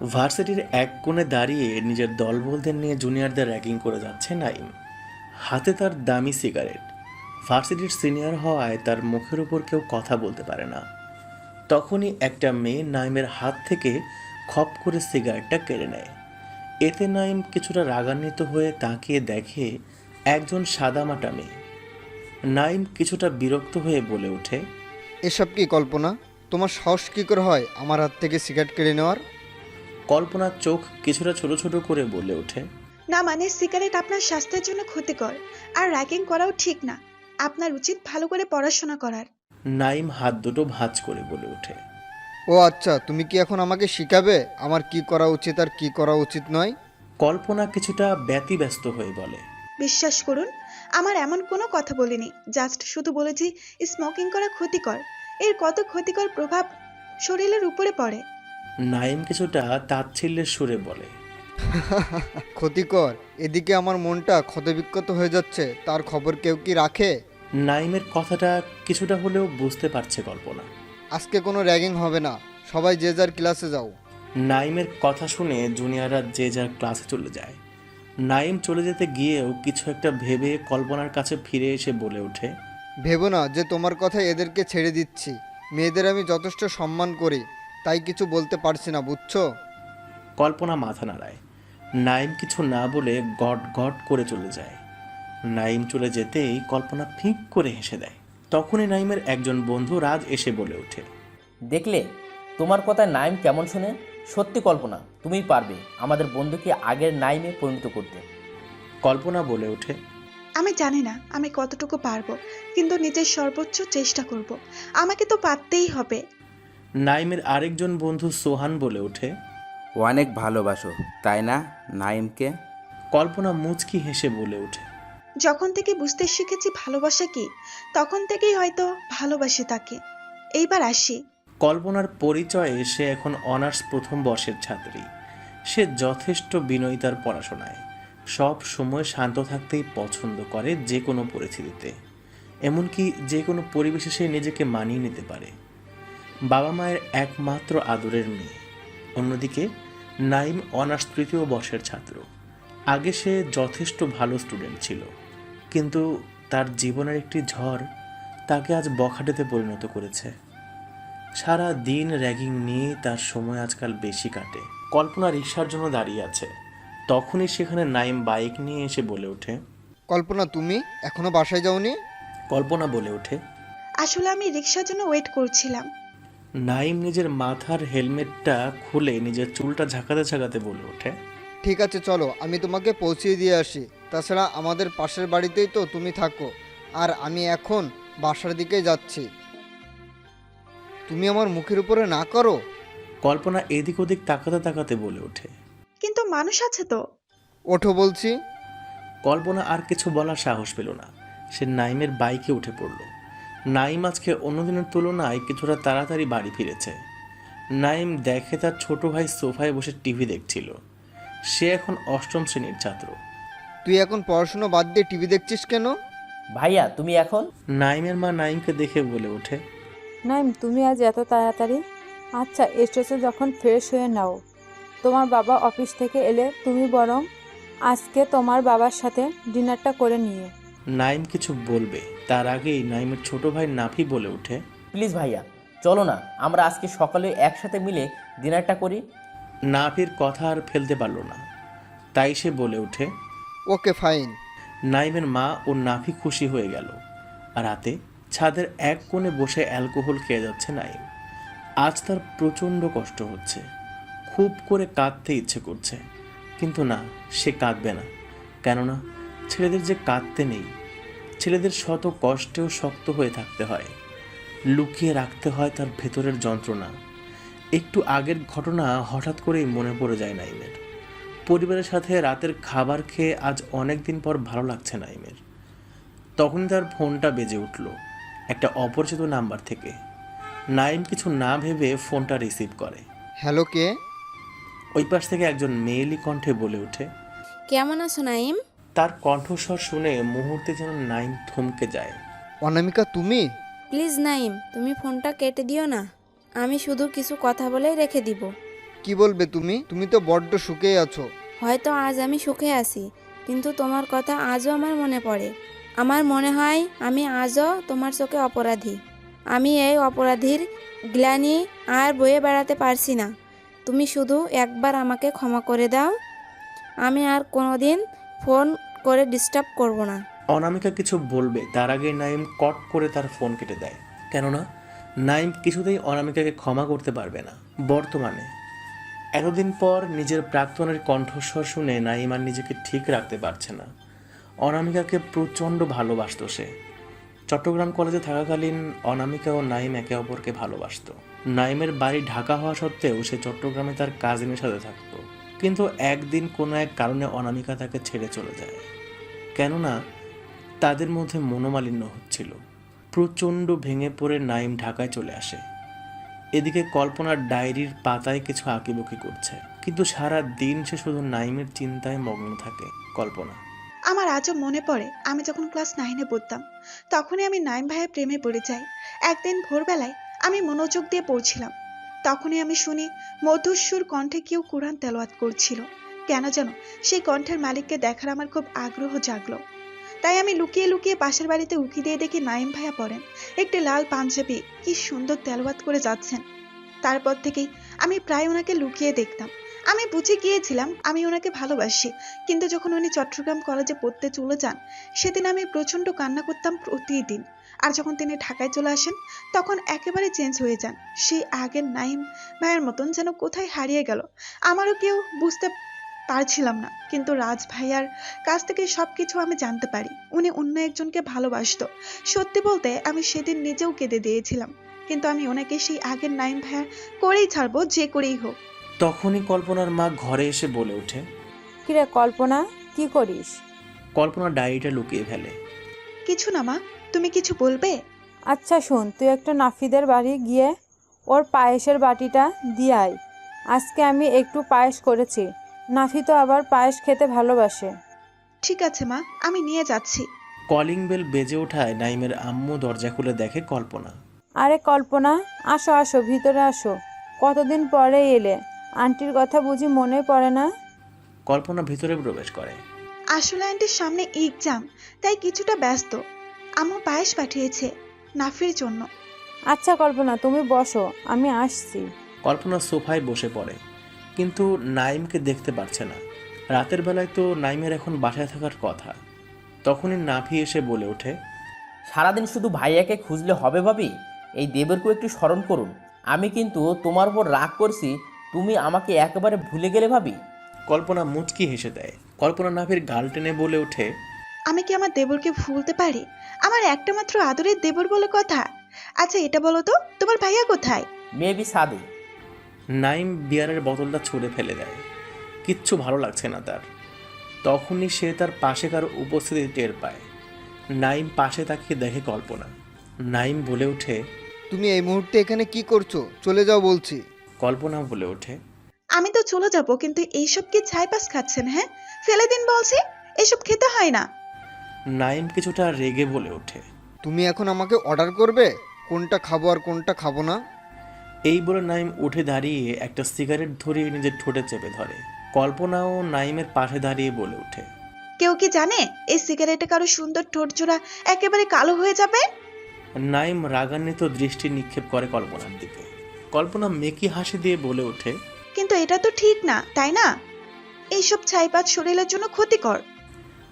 ভার্সিটির এক কোণে দাঁড়িয়ে নিজের দলবলদের নিয়ে জুনিয়রদের র্যাগিং করে যাচ্ছে নাইম হাতে তার দামি সিগারেট। ভার্সিটির সিনিয়র হওয়ায় তার মুখের উপর কেউ কথা বলতে পারে না। তখনই একটা মেয়ে নাইমের হাত থেকে খপ করে সিগারেটটা কেড়ে নেয়। এতে নাইম কিছুটা রাগান্বিত হয়ে তাকিয়ে দেখে একজন সাদামাটা মেয়ে। নাইম কিছুটা বিরক্ত হয়ে বলে ওঠে, এসব কি কল্পনা? তোমার সাহস কী করে হয় আমার হাত থেকে সিগারেট কেড়ে নেওয়ার? কল্পনার চোখ কিছুটা ছোট ছোট করে বলে ওঠে। না মানে সিগারেট আপনার স্বাস্থ্যের জন্য ক্ষতিকর। আর র্যাগিং করাও ঠিক না। আপনার উচিত ভালো করে পড়াশোনা করার। নাইম হাত দুটো ভাঁজ করে বলে ওঠে। ও আচ্ছা তুমি কি এখন আমাকে শিখাবে? আমার কি করা উচিত আর কি করা উচিত নয়? কল্পনা কিছুটা ব্যতিব্যস্ত হয়ে বলে। বিশ্বাস করুন আমার এমন কোনো কথা বলিনি। জাস্ট শুধু বলেছি স্মোকিং করা ক্ষতিকর। এর কত ক্ষতিকর প্রভাব শরীরের উপরে পড়ে। নাইম কিছুটা তাচ্ছিল্যের সুরে বলে ক্ষতিকর এদিকে আমার মনটা ক্ষতবিক্ষত হয়ে যাচ্ছে তার খবর কেউ কি রাখে? নাইমের কথাটা কিছুটা হলেও বুঝতে পারছে কল্পনা। আজকে কোনো র্যাগিং হবে না সবাই যে যার ক্লাসে যাও। নাইমের কথা শুনে জুনিয়ররা যে যার ক্লাসে চলে যায়। নাইম চলে যেতে গিয়েও কিছু একটা ভেবে কল্পনার কাছে ফিরে এসে বলে ওঠে ভেবো না যে তোমার কথায় এদেরকে ছেড়ে দিচ্ছি মেয়েদের আমি যথেষ্ট সম্মান করি। তাই কিছু বলতে পারছি না বুঝছ? কল্পনা মাথা নাড়ায় নাইম কিছু না বলে গট গট করে চলে যায়। নাইম চলে যেতেই কল্পনা ফিক করে হেসে দেয়। তখনই নাইমের একজন বন্ধু রাজ এসে বলে ওঠে দেখলে তোমার কথায় নাইম কেমন শোনে? সত্যি কল্পনা তুমিই পারবে আমাদের বন্ধুকে আগের নাইমে পরিণত করতে। কল্পনা বলে ওঠে আমি জানি না আমি কতটুকু পারব কিন্তু নিজের সর্বোচ্চ চেষ্টা করব। আমাকে তো পারতেই হবে। নাইমের আরেকজন বন্ধু সোহান বলে ওঠে অনেক ভালোবাসো তাই না নাইমকে? কল্পনা মুচকি হেসে বলে ওঠে যখন থেকে বুঝতে শিখেছি ভালোবাসা কি তখন থেকেই হয়তো ভালোবাসি তাকে। এইবার আসি। কল্পনার পরিচয়ে সে এখন অনার্স প্রথম বর্ষের ছাত্রী। সে যথেষ্ট বিনয়িতার পড়াশোনায়। সব সময় শান্ত থাকতেই পছন্দ করে যে কোনো পরিস্থিতিতে। এমনকি যে কোনো পরিবেশে সে নিজেকে মানিয়ে নিতে পারে। বাবা মায়ের একমাত্র আদরের মেয়ে। অন্যদিকে নাইম অনার্স তৃতীয় বর্ষের ছাত্র। আগে সে যথেষ্ট ভালো স্টুডেন্ট ছিল কিন্তু তার জীবনের একটি ঝড় তাকে আজ বখাটেতে পরিণত করেছে। সারা দিন র্যাগিং নিয়ে তার সময় আজকাল বেশি কাটে। কল্পনা রিক্সার জন্য দাঁড়িয়ে আছে। তখনই সেখানে নাইম বাইক নিয়ে এসে বলে ওঠে কল্পনা তুমি এখনও বাসায় যাওনি? কল্পনা বলে ওঠে আসলে আমি রিক্সার জন্য ওয়েট করছিলাম। নাইম নিজের মাথার হেলমেটটা খুলে নিজের চুলটা ঝাঁকাতে ঝাঁকাতে বলে ওঠে ঠিক আছে চলো আমি তোমাকে পৌঁছিয়ে দিয়ে আসি। তাছাড়া আমাদের পাশের বাড়িতেই তো তুমি থাকো। আর আমি এখন বাসার দিকে যাচ্ছি। তুমি আমার মুখের উপরে না করো? কল্পনা এদিক ওদিক তাকাতে তাকাতে বলে ওঠে। কিন্তু মানুষ আছে তো। ওঠো বলছি। কল্পনা আর কিছু বলার সাহস পেল না। সে নাইমের বাইকে উঠে পড়ল। নাইম আজকে অন্যদিনের তুলনায় কিছুটা তাড়াতাড়ি বাড়ি ফিরেছে। নাইম দেখে তার ছোট ভাই সোফায় বসে টিভি দেখছিল। সে এখন অষ্টম শ্রেণির ছাত্র। তুই এখন পড়াশুনো বাদ দিয়ে টিভি দেখছিস কেন? ভাইয়া তুমি এখন? নাইমের মা নাইমকে দেখে বলে ওঠে। নাইম তুমি আজ এত তাড়াতাড়ি? আচ্ছা এসেছ যখন ফ্রেশ হয়ে নাও। তোমার বাবা অফিস থেকে এলে তুমি বরং আজকে তোমার বাবার সাথে ডিনারটা করে নিয়ে নাইম কিছু বলবে। তার আগেই নাইমের ছোট ভাই নাফি বলে ওঠে প্লিজ ভাইয়া চলো না আমরা আজকে সকালে একসাথে মিলে ডিনারটা করি। নাফির কথা আর ফেলতে পারল না। তাই সে বলে ওঠে ওকে ফাইন। নাইমের মা ও নাফি খুশি হয়ে গেল। আর রাতে ছাদের এক কোণে বসে অ্যালকোহল খেয়ে যাচ্ছে নাইম। আজ তার প্রচণ্ড কষ্ট হচ্ছে। খুব করে কাঁদতে ইচ্ছে করছে। কিন্তু না সে কাঁদবে না। কেননা ছেলেদের যে কাঁদতে নেই ছেলেদের শত কষ্টেও শক্ত হয়ে থাকতে হয়। লুকিয়ে রাখতে হয় তার ভেতরের যন্ত্রণা। একটু আগের ঘটনা হঠাৎ করেই মনে পড়ে যায় নাইমের। পরিবারের সাথে রাতের খাবার খেয়ে আজ অনেক দিন পর ভালো লাগছে নাইমের। তখন তার ফোনটা বেজে উঠল একটা অপরিচিত নাম্বার থেকে। নাইম কিছু না ভেবে ফোনটা রিসিভ করে। হ্যালো কে? ওই পাশ থেকে একজন মেয়েলি কণ্ঠে বলে ওঠে কেমন আছো নাইম? তার কণ্ঠস্বর শুনে মুহূর্তে যেন নাইম থমকে যায়। অনামিকা তুমি? প্লিজ নাইম তুমি ফোনটা কেটে দিও না। আমি শুধু কিছু কথা বলেই রেখে দিব। কি বলবে তুমি? তুমি তো বড্ড সুখেই আছো। হয়তো আজ আমি সুখে আছি কিন্তু তোমার কথা আজও আমার মনে পড়ে। আমার মনে হয় আমি আজও তোমার চোখে অপরাধী। আমি এই অপরাধীর গ্লানি আর বয়ে বেড়াতে পারছি না। তুমি শুধু একবার আমাকে ক্ষমা করে দাও। আমি আর কোনোদিন ফোন করে ডিস্টার্ব করব না। অনামিকা কিছু বলবে, তার আগে নাইম কট করে তার ফোন কেটে দেয়। কেননা, নাইম কিছুতেই অনামিকাকে ক্ষমা করতে পারবে না, বর্তমানে। এতদিন পর নিজের প্রাক্তনের কণ্ঠস্বর শুনে নাইম আর নিজেকে ঠিক রাখতে পারছে না। অনামিকাকে প্রচণ্ড ভালোবাসতো সে। চট্টগ্রাম কলেজে থাকাকালীন অনামিকা ও নাইম একে অপরকে ভালোবাসতো। নাইমের বাড়ি ঢাকা হওয়া সত্ত্বেও সে চট্টগ্রামে তার কাজিনের সাথে থাকতো। কিন্তু একদিন কোনো এক কারণে অনামিকা তাকে ছেড়ে চলে যায়। কেননা তাদের মধ্যে মনোমালিন্য হচ্ছিল। প্রচণ্ড ভেঙে পড়ে নাইম ঢাকায় চলে আসে। এদিকে কল্পনার ডায়েরির পাতায় কিছু আঁকিবুকি করছে। কিন্তু সারা দিন সে শুধু নাইমের চিন্তায় মগ্ন থাকে, কল্পনা। আমার আজও মনে পড়ে, আমি যখন ক্লাস নাইনে পড়তাম, তখনই আমি নাইম ভাইয়ের প্রেমে পড়ে যাই। একদিন ভোরবেলায় আমি মনোযোগ দিয়ে পড়ছিলাম। তখনই আমি শুনি মধুস্বর কণ্ঠে কেউ কোরআন তেলাওয়াত করছিল। কেন যেন সেই কণ্ঠের মালিককে দেখার আমার খুব আগ্রহ জাগলো। তাই আমি লুকিয়ে লুকিয়ে পাশের বাড়িতে উঁকি দিয়ে দেখি নাইম ভাইয়া পড়েন। একটি লাল পাঞ্জাবি, কি সুন্দর তেলাওয়াত করে যাচ্ছেন। তারপর থেকেই আমি প্রায় ওনাকে লুকিয়ে দেখতাম। আমি বুঝে গিয়েছিলাম আমি ওনাকে ভালোবাসি, কিন্তু যখন উনি চট্টগ্রাম কলেজে পড়তে চলে যান, সেদিন আমি প্রচণ্ড কান্না করতাম প্রতিদিন। আর যখন তিনি ঢাকায় চলে আসেন তখন একেবারে চেঞ্জ হয়ে যান। সেই আগের নাইম ভাইয়ের মতন যেন কোথায় হারিয়ে গেল আমারও কেউ বুঝতে পারছিলাম না। কিন্তু রাজ ভাইয়ার কাছ থেকে সব কিছু আমি জানতে পারি। উনি অন্য একজনকে ভালোবাসতো। সত্যি বলতে আমি সেদিন নিজেও কেঁদে দিয়েছিলাম। কিন্তু আমি ওনাকে সেই আগের নাইম ভাইয়ার করেই ছাড়বো যে করেই হোক। তখনই কল্পনার মা ঘরে এসে বলে ওঠে কিরে কল্পনা কি করিস? কল্পনা ডায়েরিটা লুকিয়ে ফেলে। কিছু না মা তুমি কিছু বলবে? আচ্ছা শোন তুই একটা নাফিদের বাড়ি গিয়ে ওর পায়েসের বাটিটা দিয়ে আয়। আজকে আমি একটু পায়েস করেছি। নাফি তো আবার পায়েস খেতে ভালোবাসে। ঠিক আছে মা আমি নিয়ে যাচ্ছি। কলিং বেল বেজে ওঠায় নাইমের আম্মু দরজা খুলে দেখে কল্পনা। আরে কল্পনা আসো আসো ভিতরে আসো। কতদিন পরে এলে? আন্টির কথা বুঝি মনে পড়ে না? কল্পনা ভিতরে প্রবেশ করে। আসলে আন্টির সামনে এক্সাম তাই কিছুটা ব্যস্ত। আম্মু পায়েস পাঠিয়েছে নাফির জন্য। আচ্ছা কল্পনা তুমি বসো আমি আসছি। কল্পনা সোফায় বসে পড়ে কিন্তু নাইমকে দেখতে পারছে না। রাতের বেলায় তো নাইমের এখন বাসায় থাকার কথা। তখনই নাভি এসে বলে ওঠে সারাদিন শুধু ভাইয়াকে খুঁজলে হবে ভাবি? এই দেবেরকেও একটু স্মরণ করুন। আমি কিন্তু তোমার উপর রাগ করছি তুমি আমাকে একেবারে ভুলে গেলে ভাবি? কল্পনা মুচকি হেসে দেয়। কল্পনা নাভির গাল টেনে বলে ওঠে আমি কি আমার দেবরকে ভুলতে পারি? আমার একটা মাত্র আদরের দেবর বলে কথা। আচ্ছা এটা বলো তো তোমার ভাইয়া কোথায়? মেবি সাদে। নাইম বিয়ারের বোতলটা ছুঁড়ে ফেলে দেয়। কিচ্ছু ভালো লাগছে না তার। তখনই সে তার পাশে কারও উপস্থিতি টের পায়। নাইম পাশে তাকিয়ে দেখে কল্পনা। নাইম বলে ওঠে তুমি এই মুহূর্তে এখানে কি করছ? চলে যাও বলছি। কল্পনা বলে ওঠে আমি তো চলে যাব কিন্তু এইসব কি ছাইপাস খাচ্ছেন হ্যাঁ? ফেলে দিন বলছি এসব খেতে হয় না। নাইম কিছুটা রেগে বলে ওঠে। তুমি এখন আমাকে অর্ডার করবে? কোনটা খাব আর কোনটা খাব না? এই বলে নাইম উঠে দাঁড়িয়ে একটা সিগারেট ধরিয়ে নিজের ঠোঁটে চেপে ধরে। কল্পনাও নাইমের পাশে দাঁড়িয়ে বলে ওঠে। কেউ কি জানে এই সিগারেটে কারও সুন্দর ঠোঁট জোড়া একেবারে কালো হয়ে যাবে? নাইম রাগান্বিত দৃষ্টি নিক্ষেপ করে কল্পনার দিকে। কল্পনা মেকি হাসি দিয়ে বলে ওঠে কিন্তু এটা তো ঠিক না তাই না? এইসব ছাইপাত শরীরের জন্য ক্ষতিকর।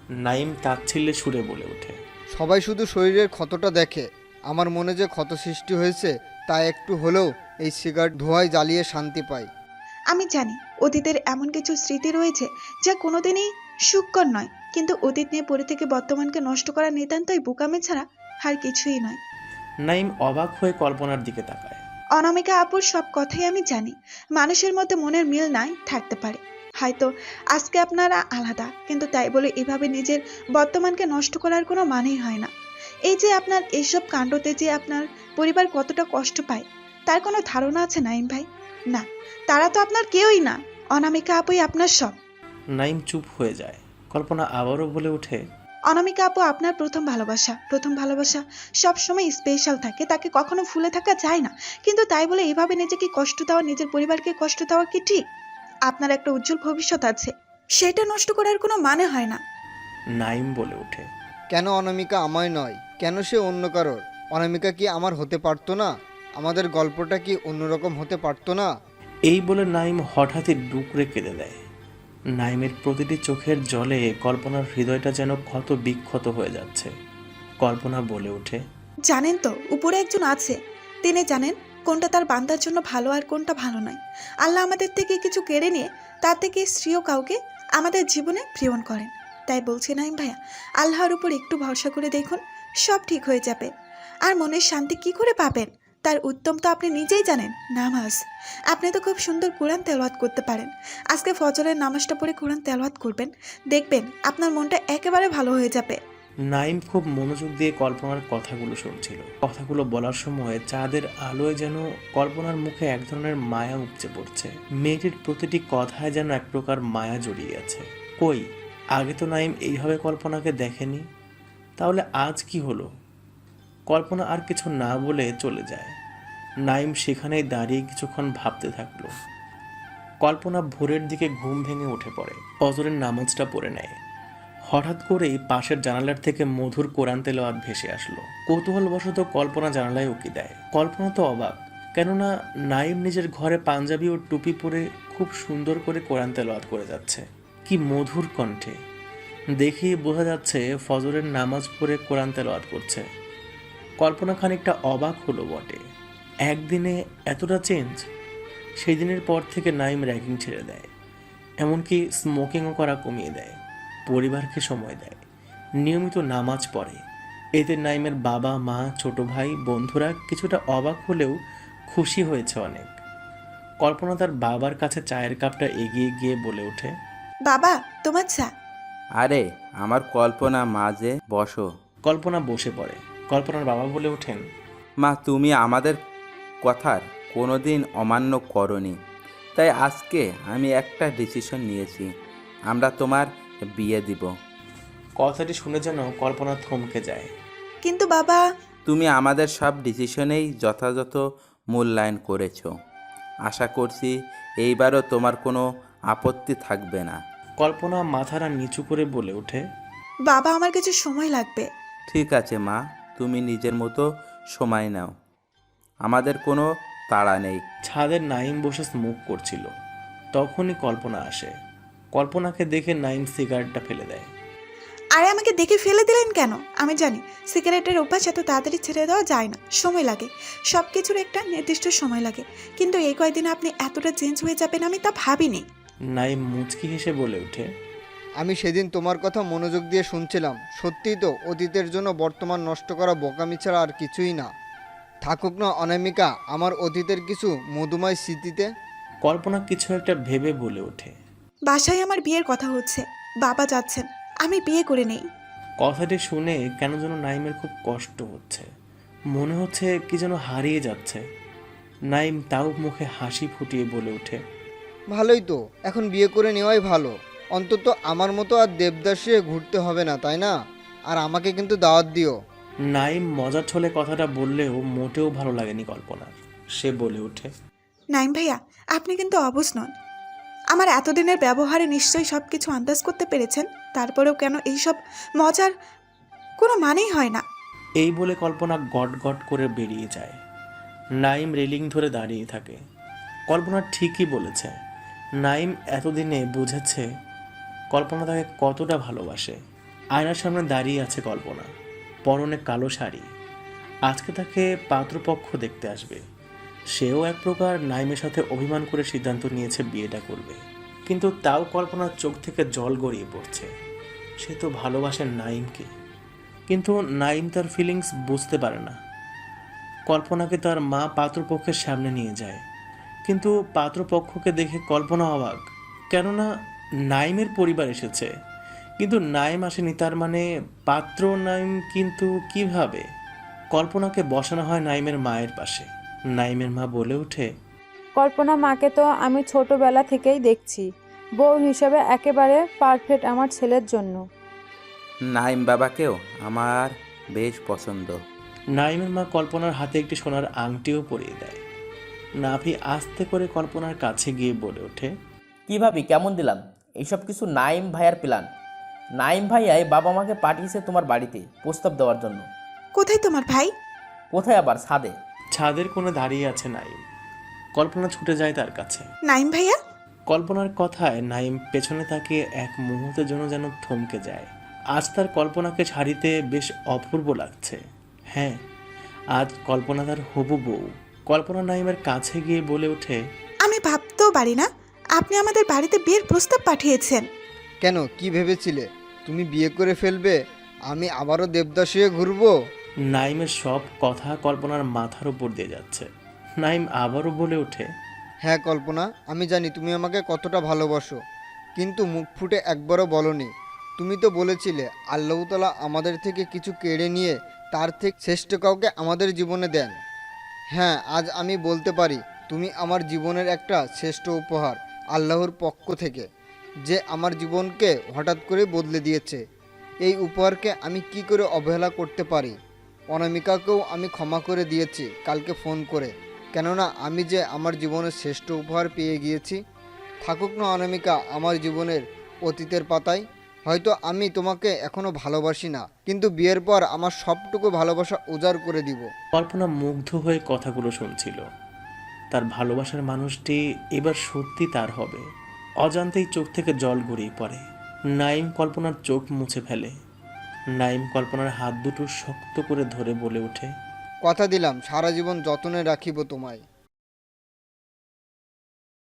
নাইম তাচ্ছিল্যে সুরে বলে ওঠে। সবাই শুধু শরীরের ক্ষতটা দেখে। আমার মনে যে ক্ষত সৃষ্টি হয়েছে তা একটু হলেও এই সিগারেট ধোঁয়ায় জ্বালিয়ে শান্তি পাই। আমি জানি অতীতের এমন কিছু স্মৃতি রয়েছে যা কোনোদিনই সুখকর নয়। কিন্তু অতীত নিয়ে পড়ে থেকে বর্তমানকে নষ্ট করা নিতান্তই বোকামে ছাড়া আর কিছুই নয়। নাইম অবাক হয়ে কল্পনার দিকে তাকায়। অনামিকা আপুর সব কথাই আমি জানি। মানুষের মধ্যে মনের মিল নাই থাকতে পারে। হয়তো আজকে আপনারা আলাদা কিন্তু তাই বলে এভাবে নিজের বর্তমানকে নষ্ট করার কোনো মানেই হয় না। এই যে আপনার এইসব কাণ্ডতে যে আপনার পরিবার কতটা কষ্ট পায় তার কোনো ধারণা আছে নাইম ভাই? না তারা তো আপনার কেউই না অনামিকা আপুই আপনার সব। নাইম চুপ হয়ে যায় কল্পনা আবারও বলে ওঠে অনামিকা আপু আপনার প্রথম ভালোবাসা প্রথম ভালোবাসা সবসময় স্পেশাল থাকে তাকে কখনো ভুলে থাকা যায় না কিন্তু তাই বলে এভাবে নিজেকে কষ্ট দেওয়া নিজের পরিবারকে কষ্ট দেওয়া কি ঠিক? আপনার একটা উজ্জ্বল ভবিষ্যৎ আছে। সেটা নষ্ট করার কোনো মানে হয় না। নাইম বলে ওঠে। কেন অনামিকা আমায় নয়? কেন সে অন্য কারোর? অনামিকা কি আমার হতে পারতো না? আমাদের গল্পটা কি অন্যরকম হতে পারতো না? এই বলে নাইম হঠাৎই ডুকরে কেঁদে দেয়। নাইমের প্রতিটি চোখের জলে কল্পনার হৃদয়টা যেন ক্ষত বিক্ষত হয়ে যাচ্ছে। কল্পনা বলে ওঠে জানেন তো উপরে একজন আছে। তিনি জানেন কোনটা তার বান্দার জন্য ভালো আর কোনটা ভালো নয়। আল্লাহ আমাদের থেকে কিছু কেড়ে নিয়ে তার থেকে স্ত্রীও কাউকে আমাদের জীবনে প্রেরণ করেন। তাই বলছি নাইম ভাইয়া, আল্লাহর উপর একটু ভরসা করে দেখুন, সব ঠিক হয়ে যাবে। আর মনের শান্তি কি করে পাবেন? তার উত্তম তো আপনি নিজেই জানেন, নামাজ। আপনি তো খুব সুন্দর কোরআন তেলাওয়াত করতে পারেন। আজকে ফজরের নামাজটা পড়ে কোরআন তেলাওয়াত করবেন, দেখবেন আপনার মনটা একেবারে ভালো হয়ে যাবে। নাইম খুব মনোযোগ দিয়ে কল্পনার কথাগুলো শুনছিল। কথাগুলো বলার সময় চাঁদের আলোয় যেন কল্পনার মুখে এক ধরনের মায়া উপচে পড়ছে। মেয়েটির প্রতিটি কথায় যেন এক প্রকার মায়া জড়িয়ে আছে। কই, আগে তো নাইম এইভাবে কল্পনাকে দেখেনি? তাহলে আজ কি হলো? কল্পনা আর কিছু না বলে চলে যায়। নাইম সেখানেই দাঁড়িয়ে কিছুক্ষণ ভাবতে থাকল। কল্পনা ভোরের দিকে ঘুম ভেঙে উঠে পড়ে। অজরের নামাজটা পড়ে নেয়। হঠাৎ করেই পাশের জানালার থেকে মধুর কোরআন তেলাওয়াত ভেসে আসলো। কৌতূহলবশত কল্পনা জানালায় উকি দেয়। কল্পনা তো অবাক, কেননা নাইম নিজের ঘরে পাঞ্জাবি ও টুপি পরে খুব সুন্দর করে কোরআন তেলাওয়াত করে যাচ্ছে। কি মধুর কণ্ঠে। দেখেই বোঝা যাচ্ছে ফজরের নামাজ পড়ে কোরআন তেলাওয়াত করছে। কল্পনা খানিকটা অবাক হলো বটে। একদিনে এতটা চেঞ্জ? সেই দিনের পর থেকে নাইম র্যাগিং ছেড়ে দেয়। এমনকি স্মোকিংও করা কমিয়ে দেয়। পরিবারকে সময় দেয়। নিয়মিত নামাজ পড়ে। এতে নাইমের বাবা মা ছোট ভাই বন্ধুরা কিছুটা অবাক হলেও খুশি হয়েছে অনেক। কল্পনা তার বাবার কাছে চায়ের কাপটা এগিয়ে গিয়ে বলে ওঠে বাবা তোমার চা। আরে আমার কল্পনা মাঝে বসো। কল্পনা বসে পড়ে। কল্পনার বাবা বলে ওঠেন মা তুমি আমাদের কথার কোনোদিন অমান্য করনি। তাই আজকে আমি একটা ডিসিশন নিয়েছি। আমরা তোমার বিয়ে দিব। কথাটি শুনে যেন কল্পনা থমকে যায়। কিন্তু বাবা। তুমি আমাদের সব ডিসিশনেই যথাযথ মূল্যায়ন করেছ। আশা করছি এইবারও তোমার কোনো আপত্তি থাকবে না। কল্পনা মাথাটা নিচু করে বলে ওঠে। বাবা আমার কিছু সময় লাগবে। ঠিক আছে মা তুমি নিজের মতো সময় নাও। আমাদের কোনো তাড়া নেই। ছাদের নাইম বসে স্মোক করছিল। তখনই কল্পনা আসে। কল্পনাকে দেখে নাইম সিগারেটটা ফেলে দেয়। আরে আমাকে দেখে ফেলে দিলেন কেন? আমি জানি সিগারেটের অভ্যাস এত তাড়াতাড়ি ছেড়ে দেওয়া যায় না সময় লাগে সব কিছুর একটা নির্দিষ্ট সময় লাগে। কিন্তু এই কয়েকদিনে আপনি এতটা চেঞ্জ হয়ে যাবেন আমি তা ভাবিনি। নাইম মুচকি হেসে বলে ওঠে আমি সেদিন তোমার কথা মনোযোগ দিয়ে শুনছিলাম। সত্যিই তো অতীতের জন্য বর্তমান নষ্ট করা বোকামি ছাড়া আর কিছুই না। থাকুক না অনামিকা আমার অতীতের কিছু মধুময় স্মৃতিতে। কল্পনা কিছু একটা ভেবে বলে ওঠে। বাসায় আমার বিয়ের কথা হচ্ছে। বাবা যাচ্ছেন। আমি বিয়ে করে নেই। কথাটি শুনে কেন যেন নাইমের খুব কষ্ট হচ্ছে। মনে হচ্ছে কি যেন হারিয়ে যাচ্ছে। নাইম তাও মুখে হাসি ফুটিয়ে বলে ওঠে। ভালোই তো এখন বিয়ে করে নেওয়াই ভালো। অন্তত আমার মতো আর দেবদাসে ঘুরতে হবে না তাই না? আর আমাকে কিন্তু দাওয়াত দিও। নাইম মজার ছলে কথাটা বললেও মোটেও ভালো লাগেনি কল্পনার। সে বলে ওঠে। নাইম ভাইয়া আপনি কিন্তু অবুঝ নন। আমার এতদিনের ব্যবহারে নিশ্চয়ই সব কিছু আন্দাজ করতে পেরেছেন, তারপরেও কেন এইসব মজার কোনো মানেই হয় না। এই বলে কল্পনা গট গট করে বেরিয়ে যায়। নাইম রেলিং ধরে দাঁড়িয়ে থাকে। কল্পনা ঠিকই বলেছে। নাইম এতদিনে বুঝেছে কল্পনা তাকে কতটা ভালোবাসে। আয়নার সামনে দাঁড়িয়ে আছে কল্পনা। পরনে কালো শাড়ি। আজকে তাকে পাত্রপক্ষ দেখতে আসবে। সেও এক প্রকার নাইমের সাথে অভিমান করে সিদ্ধান্ত নিয়েছে বিয়েটা করবে। কিন্তু তাও কল্পনার চোখ থেকে জল গড়িয়ে পড়ছে। সে তো ভালোবাসে নাইমকে। কিন্তু নাইম তার ফিলিংস বুঝতে পারে না। কল্পনাকে তার মা পাত্রপক্ষের সামনে নিয়ে যায়। কিন্তু পাত্রপক্ষকে দেখে কল্পনা অবাক। কেননা নাইমের পরিবার এসেছে। কিন্তু নাইম আসেনি তার মানে পাত্র নাইম কিন্তু কীভাবে? কল্পনাকে বসানো হয় নাইমের মায়ের পাশে। নাইমের মা বলে ওঠে কল্পনা মাকে তো আমি ছোটবেলা থেকেই দেখছি। বউ হিসেবে একেবারে পারফেক্ট আমার ছেলের জন্য। নাইম বাবাকেও আমার বেশ পছন্দ। নাইমের মা কল্পনার হাতে একটি সোনার আংটিও পরিয়ে দেয়। নাভি আস্তে করে কল্পনার কাছে গিয়ে বলে ওঠে কি ভাবি কেমন দিলাম? এইসব কিছু নাইম ভাইয়ার প্ল্যান। নাইম ভাইয়াই বাবা মাকে পাঠিয়েছে তোমার বাড়িতে প্রস্তাব দেওয়ার জন্য। কোথায় তোমার ভাই? কোথায় আবার? ছাদে। ছাদের কোণে দাঁড়িয়ে আছে নাইম। কল্পনা ছুটে যায় তার কাছে। নাইম ভাইয়া? কল্পনার কথায় নাইম পেছনে তাকিয়ে এক মুহূর্তের জন্য যেন থমকে যায়। আজ তার কল্পনাকে শাড়িতে বেশ অপূর্ব লাগছে। হ্যাঁ আজ কল্পনা তার হবু বউ। কল্পনা নাইমের কাছে গিয়ে বলে ওঠে আমি ভাবতেও পারি না আপনি আমাদের বাড়িতে বিয়ের প্রস্তাব পাঠিয়েছেন। কেন? কি ভেবেছিলে? তুমি বিয়ে করে ফেলবে আমি আবারও দেবদাস হয়ে ঘুরবো? নাইমের সব কথা কল্পনার মাথার উপর দিয়ে যাচ্ছে। নাইম আবারও বলে ওঠে হ্যাঁ কল্পনা, আমি জানি তুমি আমাকে কতটা ভালোবাসো, কিন্তু মুখ ফুটে একবারও বলনি। তুমি তো বলেছিলে, আল্লাহ তালা আমাদের থেকে কিছু কেড়ে নিয়ে তার থেকে শ্রেষ্ঠ কাউকে আমাদের জীবনে দেন। হ্যাঁ আজ আমি বলতে পারি, তুমি আমার জীবনের একটা শ্রেষ্ঠ উপহার আল্লাহর পক্ষ থেকে, যে আমার জীবনকে হঠাৎ করে বদলে দিয়েছে। এই উপহারকে আমি কি করে অবহেলা করতে পারি? অনামিকাকেও আমি ক্ষমা করে দিয়েছি, কালকে ফোন করে। কেননা আমি যে আমার জীবনের শ্রেষ্ঠ উপহার পেয়ে গিয়েছি, থাকুক না অনামিকা, আমার জীবনের অতীতের পাতায়। হয়তো আমি তোমাকে এখনও ভালোবাসি না, কিন্তু বিয়ের পর আমার সবটুকু ভালোবাসা উজাড় করে দিব। কল্পনা মুগ্ধ হয়ে কথাগুলো শুনছিল। তার ভালোবাসার মানুষটি এবার সত্যি তার হবে। অজান্তেই চোখ থেকে জল গড়িয়ে পড়ে। নাইম কল্পনার চোখ মুছে ফেলে। নাইম কল্পনার হাত দুটো শক্ত করে ধরে বলে ওঠে, কথা দিলাম, সারা জীবন যত্নে রাখিব তোমায়।